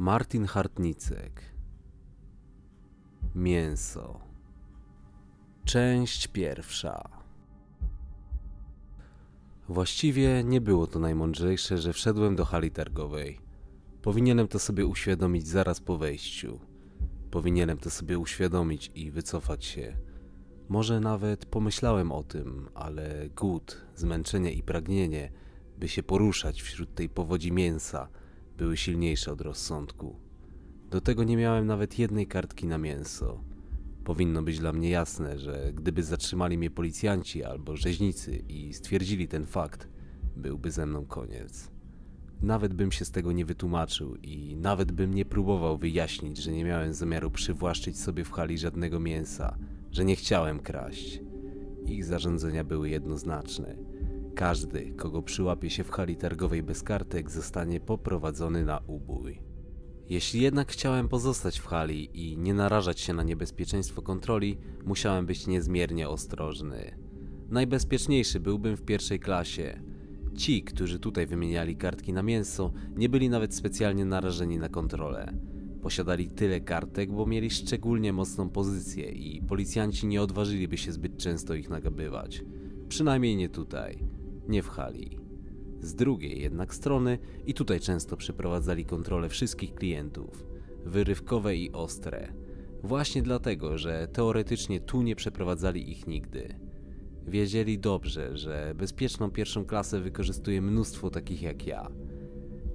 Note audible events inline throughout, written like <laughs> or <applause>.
Martin Hartnicek Mięso Część pierwsza Właściwie nie było to najmądrzejsze, że wszedłem do hali targowej. Powinienem to sobie uświadomić zaraz po wejściu. Powinienem to sobie uświadomić i wycofać się. Może nawet pomyślałem o tym, ale głód, zmęczenie i pragnienie, by się poruszać wśród tej powodzi mięsa, były silniejsze od rozsądku. Do tego nie miałem nawet jednej kartki na mięso. Powinno być dla mnie jasne, że gdyby zatrzymali mnie policjanci albo rzeźnicy i stwierdzili ten fakt, byłby ze mną koniec. Nawet bym się z tego nie wytłumaczył i nawet bym nie próbował wyjaśnić, że nie miałem zamiaru przywłaszczyć sobie w hali żadnego mięsa, że nie chciałem kraść. Ich zarządzenia były jednoznaczne. Każdy, kogo przyłapie się w hali targowej bez kartek, zostanie poprowadzony na ubój. Jeśli jednak chciałem pozostać w hali i nie narażać się na niebezpieczeństwo kontroli, musiałem być niezmiernie ostrożny. Najbezpieczniejszy byłbym w pierwszej klasie. Ci, którzy tutaj wymieniali kartki na mięso, nie byli nawet specjalnie narażeni na kontrolę. Posiadali tyle kartek, bo mieli szczególnie mocną pozycję i policjanci nie odważyliby się zbyt często ich nagabywać. Przynajmniej nie tutaj, nie w hali. Z drugiej jednak strony i tutaj często przeprowadzali kontrolę wszystkich klientów, wyrywkowe i ostre. Właśnie dlatego, że teoretycznie tu nie przeprowadzali ich nigdy. Wiedzieli dobrze, że bezpieczną pierwszą klasę wykorzystuje mnóstwo takich jak ja.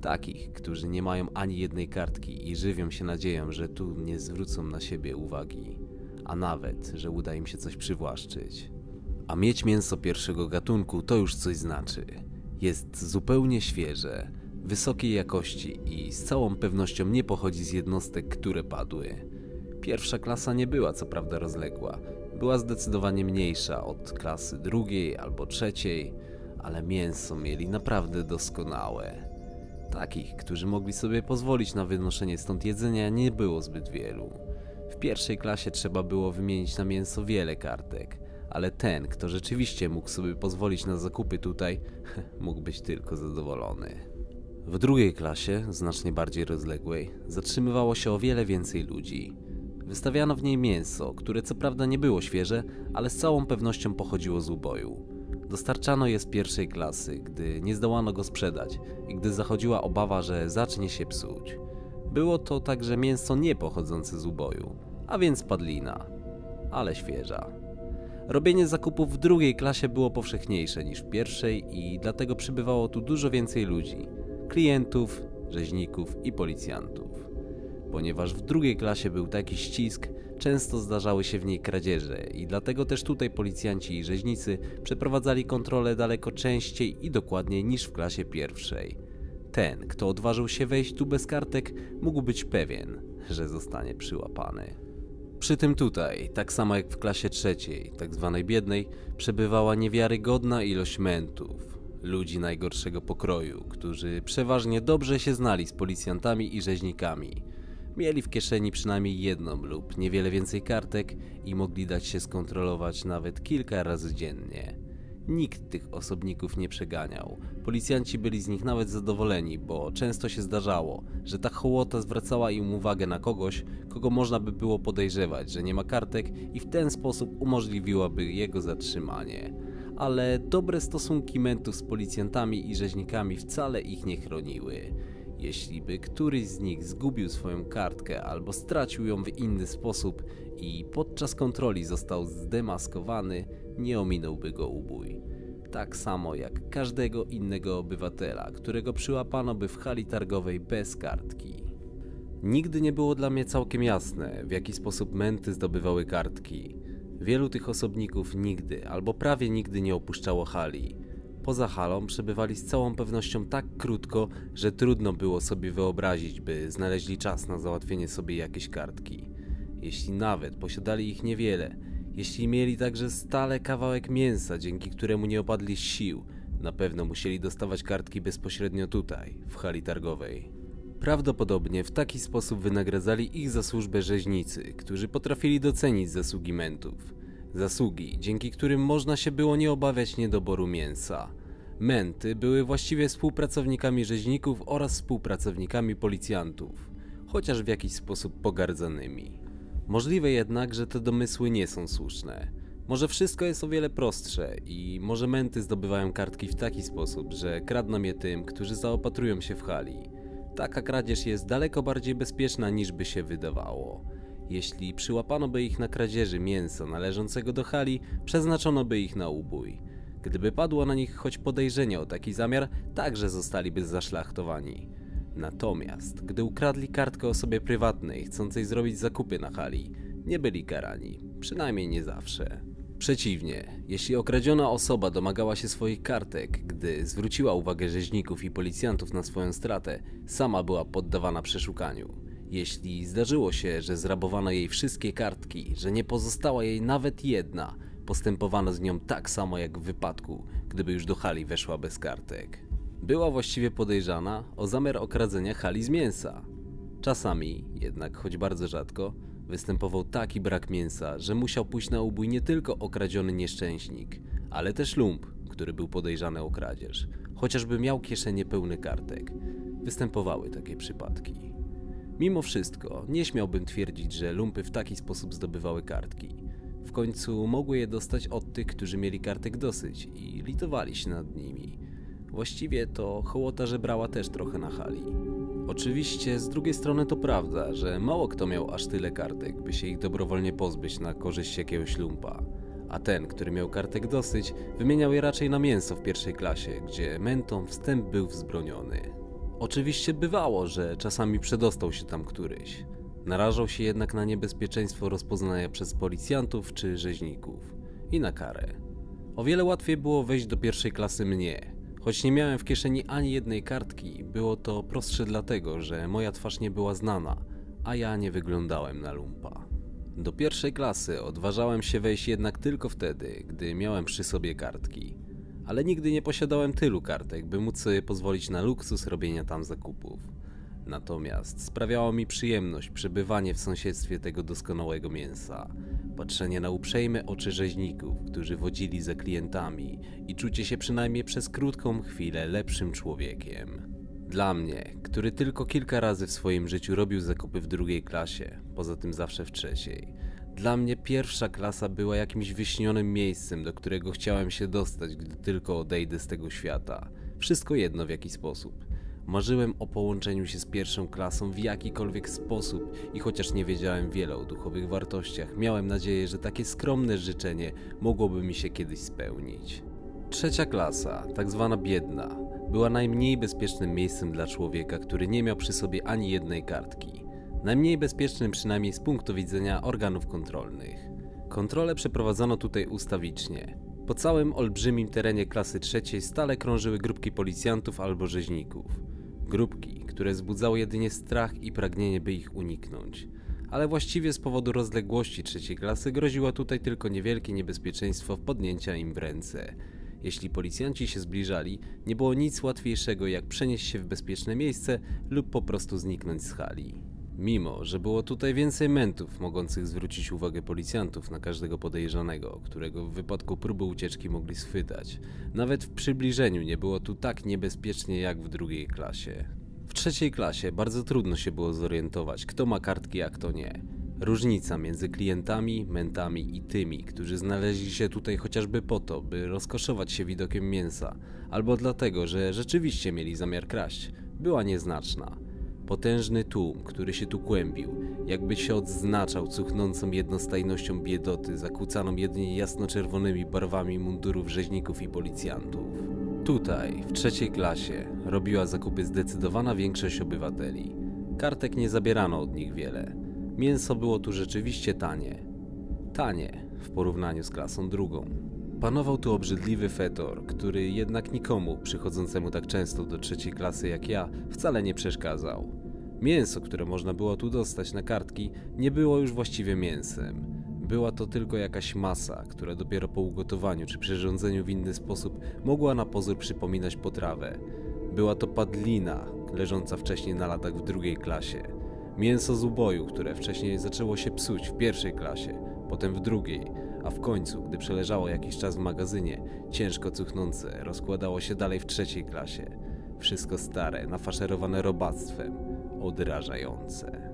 Takich, którzy nie mają ani jednej kartki i żywią się nadzieją, że tu nie zwrócą na siebie uwagi, a nawet, że uda im się coś przywłaszczyć. A mieć mięso pierwszego gatunku to już coś znaczy. Jest zupełnie świeże, wysokiej jakości i z całą pewnością nie pochodzi z jednostek, które padły. Pierwsza klasa nie była co prawda rozległa, była zdecydowanie mniejsza od klasy drugiej albo trzeciej, ale mięso mieli naprawdę doskonałe. Takich, którzy mogli sobie pozwolić na wynoszenie stąd jedzenia, nie było zbyt wielu. W pierwszej klasie trzeba było wymienić na mięso wiele kartek, ale ten, kto rzeczywiście mógł sobie pozwolić na zakupy tutaj, <laughs> mógł być tylko zadowolony. W drugiej klasie, znacznie bardziej rozległej, zatrzymywało się o wiele więcej ludzi. Wystawiano w niej mięso, które co prawda nie było świeże, ale z całą pewnością pochodziło z uboju. Dostarczano je z pierwszej klasy, gdy nie zdołano go sprzedać i gdy zachodziła obawa, że zacznie się psuć. Było to także mięso nie pochodzące z uboju, a więc padlina, ale świeża. Robienie zakupów w drugiej klasie było powszechniejsze niż w pierwszej i dlatego przybywało tu dużo więcej ludzi klientów, rzeźników i policjantów. Ponieważ w drugiej klasie był taki ścisk, często zdarzały się w niej kradzieże i dlatego też tutaj policjanci i rzeźnicy przeprowadzali kontrolę daleko częściej i dokładniej niż w klasie pierwszej. Ten, kto odważył się wejść tu bez kartek, mógł być pewien, że zostanie przyłapany. Przy tym tutaj, tak samo jak w klasie trzeciej, tak zwanej biednej, przebywała niewiarygodna ilość mentów, ludzi najgorszego pokroju, którzy przeważnie dobrze się znali z policjantami i rzeźnikami. Mieli w kieszeni przynajmniej jedną lub niewiele więcej kartek i mogli dać się skontrolować nawet kilka razy dziennie. Nikt tych osobników nie przeganiał. Policjanci byli z nich nawet zadowoleni, bo często się zdarzało, że ta hołota zwracała im uwagę na kogoś, kogo można by było podejrzewać, że nie ma kartek i w ten sposób umożliwiłaby jego zatrzymanie. Ale dobre stosunki mentów z policjantami i rzeźnikami wcale ich nie chroniły. Jeśli by któryś z nich zgubił swoją kartkę albo stracił ją w inny sposób i podczas kontroli został zdemaskowany, nie ominąłby go ubój. Tak samo jak każdego innego obywatela, którego przyłapano by w hali targowej bez kartki. Nigdy nie było dla mnie całkiem jasne, w jaki sposób menty zdobywały kartki. Wielu tych osobników nigdy albo prawie nigdy nie opuszczało hali. Poza halą przebywali z całą pewnością tak krótko, że trudno było sobie wyobrazić, by znaleźli czas na załatwienie sobie jakieś kartki. Jeśli nawet posiadali ich niewiele, jeśli mieli także stale kawałek mięsa, dzięki któremu nie opadli sił, na pewno musieli dostawać kartki bezpośrednio tutaj, w hali targowej. Prawdopodobnie w taki sposób wynagradzali ich za służbę rzeźnicy, którzy potrafili docenić zasługi mentów. Zasługi, dzięki którym można się było nie obawiać niedoboru mięsa. Menty były właściwie współpracownikami rzeźników oraz współpracownikami policjantów. chociaż w jakiś sposób pogardzanymi. Możliwe jednak, że te domysły nie są słuszne. Może wszystko jest o wiele prostsze i może menty zdobywają kartki w taki sposób, że kradną je tym, którzy zaopatrują się w hali. Taka kradzież jest daleko bardziej bezpieczna niż by się wydawało. Jeśli przyłapano by ich na kradzieży mięsa należącego do hali, przeznaczono by ich na ubój. Gdyby padło na nich choć podejrzenie o taki zamiar, także zostaliby zaszlachtowani. Natomiast, gdy ukradli kartkę osobie prywatnej chcącej zrobić zakupy na hali, nie byli karani, przynajmniej nie zawsze. Przeciwnie, jeśli okradziona osoba domagała się swoich kartek, gdy zwróciła uwagę rzeźników i policjantów na swoją stratę, sama była poddawana przeszukaniu. Jeśli zdarzyło się, że zrabowano jej wszystkie kartki, że nie pozostała jej nawet jedna, postępowano z nią tak samo jak w wypadku, gdyby już do hali weszła bez kartek. Była właściwie podejrzana o zamiar okradzenia hali z mięsa. Czasami, jednak choć bardzo rzadko, występował taki brak mięsa, że musiał pójść na ubój nie tylko okradziony nieszczęśnik, ale też lump, który był podejrzany o kradzież, chociażby miał kieszenie pełne kartek. Występowały takie przypadki. Mimo wszystko, nie śmiałbym twierdzić, że lumpy w taki sposób zdobywały kartki. W końcu mogły je dostać od tych, którzy mieli kartek dosyć i litowali się nad nimi. Właściwie to hołota żebrała też trochę na hali. Oczywiście z drugiej strony to prawda, że mało kto miał aż tyle kartek, by się ich dobrowolnie pozbyć na korzyść jakiegoś lumpa. A ten, który miał kartek dosyć, wymieniał je raczej na mięso w pierwszej klasie, gdzie mentom wstęp był wzbroniony. Oczywiście bywało, że czasami przedostał się tam któryś. Narażał się jednak na niebezpieczeństwo rozpoznania przez policjantów czy rzeźników i na karę. O wiele łatwiej było wejść do pierwszej klasy mnie, Choć nie miałem w kieszeni ani jednej kartki, było to prostsze dlatego, że moja twarz nie była znana, a ja nie wyglądałem na lumpa. Do pierwszej klasy odważałem się wejść jednak tylko wtedy, gdy miałem przy sobie kartki. Ale nigdy nie posiadałem tylu kartek, by móc sobie pozwolić na luksus robienia tam zakupów. Natomiast sprawiało mi przyjemność przebywanie w sąsiedztwie tego doskonałego mięsa, patrzenie na uprzejme oczy rzeźników, którzy wodzili za klientami i czucie się przynajmniej przez krótką chwilę lepszym człowiekiem. Dla mnie, który tylko kilka razy w swoim życiu robił zakupy w drugiej klasie, poza tym zawsze w trzeciej, dla mnie pierwsza klasa była jakimś wyśnionym miejscem, do którego chciałem się dostać, gdy tylko odejdę z tego świata. Wszystko jedno w jaki sposób. Marzyłem o połączeniu się z pierwszą klasą w jakikolwiek sposób i chociaż nie wiedziałem wiele o duchowych wartościach, miałem nadzieję, że takie skromne życzenie mogłoby mi się kiedyś spełnić. Trzecia klasa, tak zwana biedna, była najmniej bezpiecznym miejscem dla człowieka, który nie miał przy sobie ani jednej kartki. Najmniej bezpiecznym przynajmniej z punktu widzenia organów kontrolnych. Kontrole przeprowadzono tutaj ustawicznie. Po całym olbrzymim terenie klasy trzeciej stale krążyły grupki policjantów albo rzeźników. Grupki, które wzbudzały jedynie strach i pragnienie, by ich uniknąć. Ale właściwie z powodu rozległości trzeciej klasy groziło tutaj tylko niewielkie niebezpieczeństwo wpadnięcia im w ręce. Jeśli policjanci się zbliżali, nie było nic łatwiejszego jak przenieść się w bezpieczne miejsce lub po prostu zniknąć z hali. Mimo, że było tutaj więcej mentów mogących zwrócić uwagę policjantów na każdego podejrzanego, którego w wypadku próby ucieczki mogli schwytać, nawet w przybliżeniu nie było tu tak niebezpiecznie jak w drugiej klasie. W trzeciej klasie bardzo trudno się było zorientować, kto ma kartki, a kto nie. Różnica między klientami, mentami i tymi, którzy znaleźli się tutaj chociażby po to, by rozkoszować się widokiem mięsa, albo dlatego, że rzeczywiście mieli zamiar kraść, była nieznaczna. Potężny tłum, który się tu kłębił, jakby się odznaczał cuchnącą jednostajnością biedoty, zakłócaną jedynie jasno-czerwonymi barwami mundurów rzeźników i policjantów. Tutaj, w trzeciej klasie, robiła zakupy zdecydowana większość obywateli. Kartek nie zabierano od nich wiele. Mięso było tu rzeczywiście tanie. Tanie w porównaniu z klasą drugą. Panował tu obrzydliwy fetor, który jednak nikomu przychodzącemu tak często do trzeciej klasy jak ja wcale nie przeszkadzał. Mięso, które można było tu dostać na kartki, nie było już właściwie mięsem. Była to tylko jakaś masa, która dopiero po ugotowaniu czy przyrządzeniu w inny sposób mogła na pozór przypominać potrawę. Była to padlina, leżąca wcześniej na latach w drugiej klasie. Mięso z uboju, które wcześniej zaczęło się psuć w pierwszej klasie, potem w drugiej, a w końcu, gdy przeleżało jakiś czas w magazynie, ciężko cuchnące, rozkładało się dalej w trzeciej klasie. Wszystko stare, nafaszerowane robactwem. odrażające.